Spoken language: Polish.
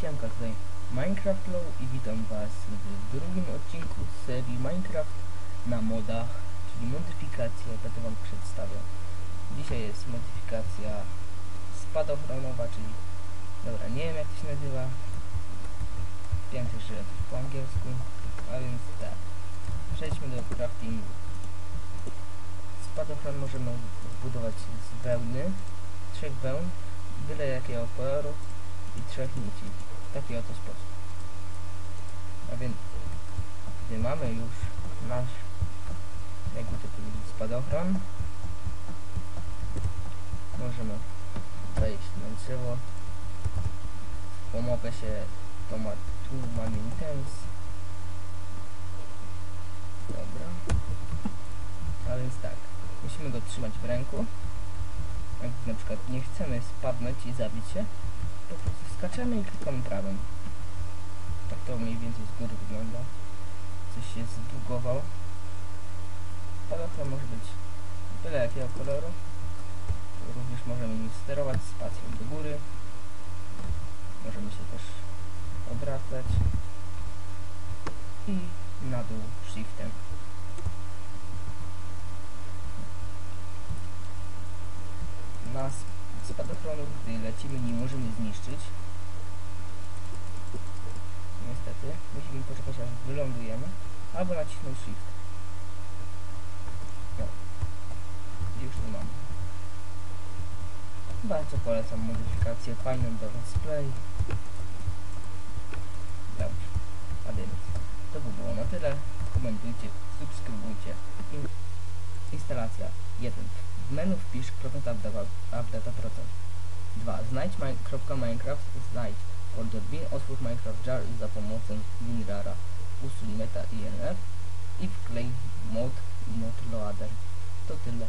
Siemka, tutaj Minecraft Low i witam was w drugim odcinku serii Minecraft na modach, czyli modyfikację, będę wam przedstawiał. Dzisiaj jest modyfikacja spadochronowa, czyli dobra, nie wiem jak to się nazywa. Też, że to po angielsku, a więc tak. Przejdźmy do craftingu. Spadochron możemy zbudować z wełny, trzech wełn, byle jakiego koloru i trzech nici. W taki oto sposób. A więc, gdy mamy już nasz, jakby to powiedzieć, spadochron, możemy wejść na drzewo. Pomogę się to ma tu mamy intens. Dobra. A więc tak, musimy go trzymać w ręku. Jak na przykład nie chcemy spadnąć i zabić się, po prostu skaczemy i klikamy prawym. Tak to mniej więcej z góry wygląda. Coś się zbugował. Spadochron może być byle jakiego koloru. Również możemy nim sterować spacją do góry. Możemy się też obracać. I na dół shiftem. Nas spadochronu, gdy lecimy, nie możemy zniszczyć. Niestety, musimy poczekać aż wylądujemy, albo nacisnąć shift. No. Już nie mamy. Bardzo polecam modyfikację, fajną do let's play. Dobrze, a więc to by było na tyle. Komentujcie, subskrybujcie. In instalacja 1. W menu wpisz procent updata procent. 2. Znajdź Minecraft, znajdź folder bin, otwórz Minecraft jar za pomocą WinRara. Usuń meta INF i wklej mod mod loader. To tyle.